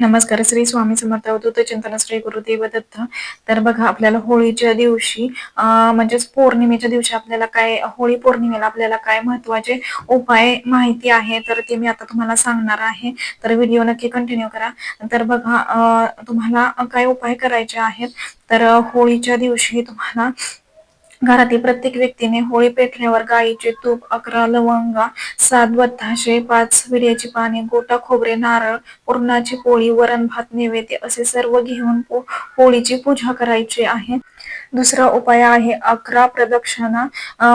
नमस्कार श्री स्वामी समर्थ अवधूत चिंतन श्री गुरुदेव दत्त. तर बघा आपल्याला होळीच्या दिवशी म्हणजेच पौर्णिमेच्या दिवशी आपल्याला काय होळी पौर्णिमेला आपल्याला काय महत्त्वाचे उपाय माहिती आहे तर ते मी आता तुम्हाला सांगणार आहे. तर व्हिडिओ नक्की कंटिन्यू करा. तर बघा तुम्हाला काय उपाय करायचे आहेत? तर होळीच्या दिवशी तुम्हाला घरातील प्रत्येक व्यक्तीने होळी पेटल्यावर गाईचे तूप अकरा लवंगा सात बत्ताशे पाच विड्याची पाने गोटा खोबरे नारळ पुरणाची पोळी वरण भात नैवेद्य असे सर्व घेऊन होळीची पूजा करायची आहे. दुसरा उपाय आहे अकरा प्रदक्षिणा.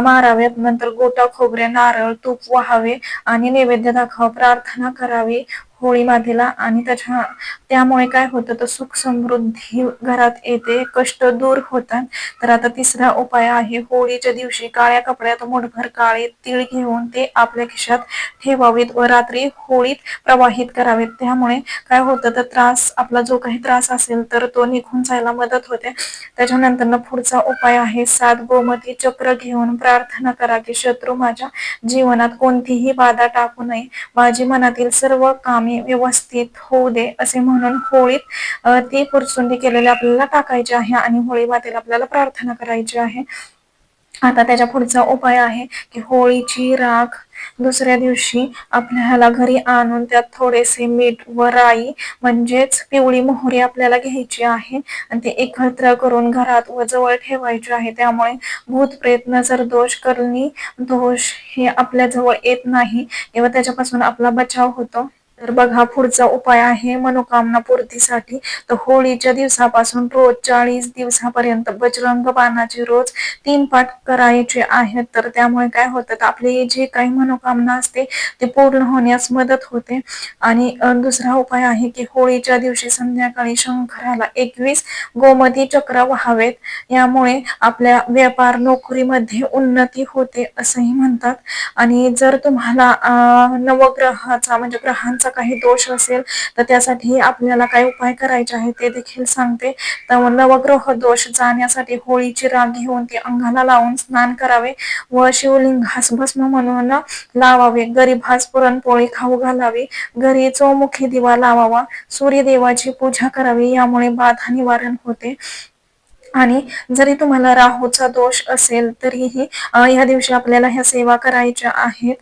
माराव्यात. नंतर गोटा खोबरे नारळ तूप व्हावे आणि नैवेद्य दाखवा प्रार्थना करावी. होळी मातेला आणि त्याच्या त्यामुळे काय होतं तर सुख समृद्धी घरात येते कष्ट दूर होतात. तर आता तिसरा उपाय आहे होळीच्या दिवशी काळ्या कपड्यात मुठभर काळे तीळ घेऊन ते आपल्या खिशात ठेवावेत व रात्री होळीत प्रवाहित करावेत. त्यामुळे काय होतं तर त्रास आपला जो काही त्रास असेल तर तो निघून जायला मदत होते. त्याच्यानंतर पुढचा उपाय आहे सात गोमती चक्र घेऊन प्रार्थना करा की शत्रू माझ्या जीवनात कोणतीही बाधा टाकू नये. माझी मनातील सर्व कामे व्यवस्थित होऊ दे असे म्हणून होळीत ती पुरसुंडी केलेली आपल्याला टाकायची आहे आणि होळी मातेला आपल्याला प्रार्थना करायची आहे. आता त्याच्या पुढचा उपाय आहे की होळीची राख दुसऱ्या दिवशी आपल्याला घरी आणून त्यात थोडेसे मीठ व राई म्हणजेच पिवळी मोहरी आपल्याला घ्यायची आहे आणि ते एकत्र करून घरात व जवळ ठेवायचे आहे. त्यामुळे भूत प्रेत नजर दोष करणी दोष हे आपल्या जवळ येत नाही किंवा त्याच्यापासून आपला बचाव होतो. तर बघा पुढचा उपाय आहे मनोकामना पूर्तीसाठी. तर होळीच्या दिवसापासून रोज चाळीस दिवसापर्यंत बजरंग बाणाची रोज तीन पाठ करायचे आहेत तर त्यामुळे काय होतं तर आपली जी काही मनोकामना असते ती पूर्ण होण्यास मदत होते. आणि दुसरा उपाय आहे की होळीच्या दिवशी संध्याकाळी शंकराला एकवीस गोमती चक्र व्हावेत. यामुळे आपल्या व्यापार नोकरीमध्ये उन्नती होते असंही म्हणतात. आणि जर तुम्हाला नवग्रहाचा म्हणजे ग्रहांचा काही दोष असेल तर त्यासाठी आपल्याला काय उपाय करायचे आहे ते देखील सांगते. तर नवग्रह दोष जाण्यासाठी होळीची राग घेऊन ती अंगाला लावून स्नान करावे व शिवलिंगास भस्म म्हणून लावावे. गरीबास पुरणपोळी खाऊ घालावी. घरी चौमुखी दिवा लावावा. सूर्यदेवाची पूजा करावी. यामुळे बाधा निवारण होते. आणि जरी तुम्हाला राहूचा दोष असेल तरीही या दिवशी आपल्याला ह्या सेवा करायच्या आहेत.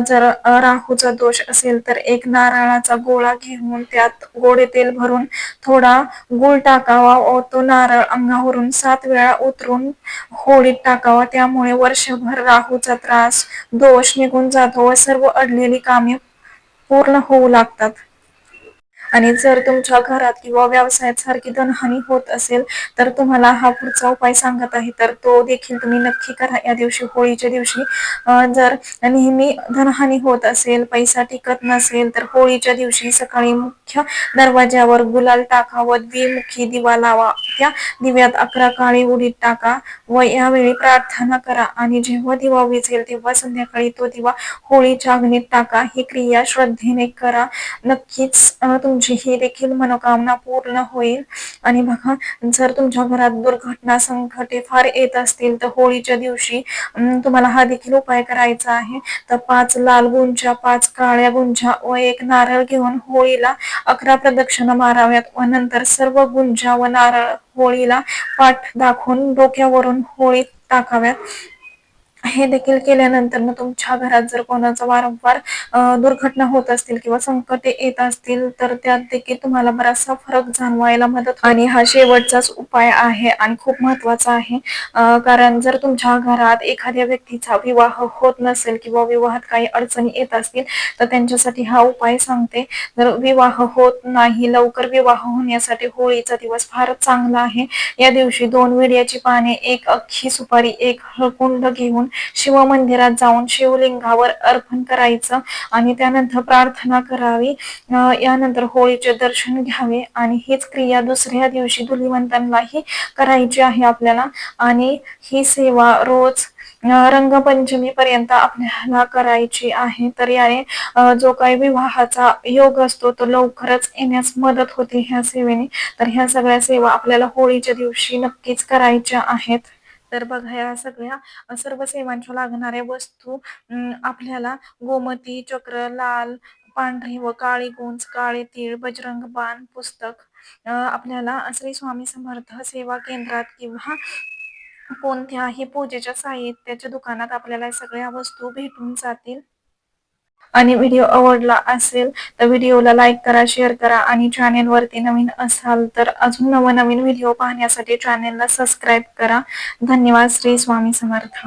जर राहूचा दोष असेल तर एक नारळाचा गोळा घेऊन त्यात गोडे तेल भरून थोडा गुळ टाकावा व तो नारळ अंगावरून सात वेळा उतरून होळीत टाकावा. त्यामुळे वर्षभर राहूचा त्रास दोष निघून जातो व सर्व अडलेली कामे पूर्ण होऊ लागतात. आणि जर तुमच्या घरात किंवा व्यवसायात सारखी धनहानी होत असेल तर तुम्हाला हा पुढचा उपाय सांगत आहे. तर तो देखील तुम्ही नक्की करा. या दिवशी होळीच्या दिवशी जर नेहमी धनहानी होत असेल पैसा टिकत नसेल तर होळीच्या दिवशी सकाळी मुख्य दरवाज्यावर गुलाल टाका व द्विमुखी दिवा लावा. त्या दिव्यात अकरा काळी उडीत टाका व यावेळी प्रार्थना करा आणि जेव्हा दिवा विझेल तेव्हा संध्याकाळी तो दिवा होळीच्या अग्नीत टाका. ही क्रिया श्रद्धेने करा. नक्कीच तुमची ही देखील मनोकामना पूर्ण होईल. आणि बघा जर तुमच्या घरात दुर्घटना संकटे फार येत असतील तर होळीच्या दिवशी तुम्हाला हा देखील उपाय करायचा आहे. तर पाच लाल गुंजा पाच काळ्या गुंजा व एक नारळ घेऊन होळीला अकरा प्रदक्षिणा माराव्यात व नंतर सर्व गुंजा व नारळ होळीला पाठ दाखवून डोक्यावरून होळी टाकाव्यात. हे देखील केल्यानंतर ना तुमच्या घरात जर कोणाचा वारंवार दुर्घटना होत असतील किंवा संकटे येत असतील तर त्यात देखील तुम्हाला बराचसा फरक जाणवायला मदत आणि हा शेवटचाच उपाय आहे आणि खूप महत्त्वाचा आहे. कारण जर तुमच्या घरात एखाद्या व्यक्तीचा विवाह होत नसेल किंवा विवाहात काही अडचणी येत असतील तर त्यांच्यासाठी हा उपाय सांगते. जर विवाह होत नाही लवकर विवाह होण्यासाठी होळीचा दिवस फारच चांगला आहे. या दिवशी दोन विड्याची पाने एक अख्खी सुपारी एक हळकुंड घेऊन शिव मंदिरात जाऊन शिवलिंगावर अर्पण करायचं आणि त्यानंतर प्रार्थना करावी. यानंतर होळीचे दर्शन घ्यावे आणि हीच क्रिया दुसऱ्या दिवशी धुलिवंतांनाही करायची आहे आपल्याला. आणि ही सेवा रोज रंगपंचमी पर्यंत आपल्याला करायची आहे. तर याने जो काही विवाहाचा योग असतो तो लवकरच येण्यास मदत होते ह्या सेवेने. तर ह्या सगळ्या सेवा आपल्याला होळीच्या दिवशी नक्कीच करायच्या आहेत. तर बघा या सगळ्या सर्व सेवांच्या लागणाऱ्या वस्तू अं, आपल्याला गोमती चक्र लाल पांढरी व काळी गुंज काळे तीळ बजरंग बाण पुस्तक आपल्याला श्री स्वामी समर्थ सेवा केंद्रात किंवा कोणत्याही पूजेच्या साहित्याच्या दुकानात आपल्याला सगळ्या वस्तू भेटून जातील. आणि व्हिडिओ आवडला असेल तर व्हिडिओला लाईक करा शेअर करा आणि चॅनेलवरती नवीन असाल तर अजून नवनवीन व्हिडिओ पाहण्यासाठी चॅनेलला सबस्क्राईब करा. धन्यवाद श्री स्वामी समर्थ.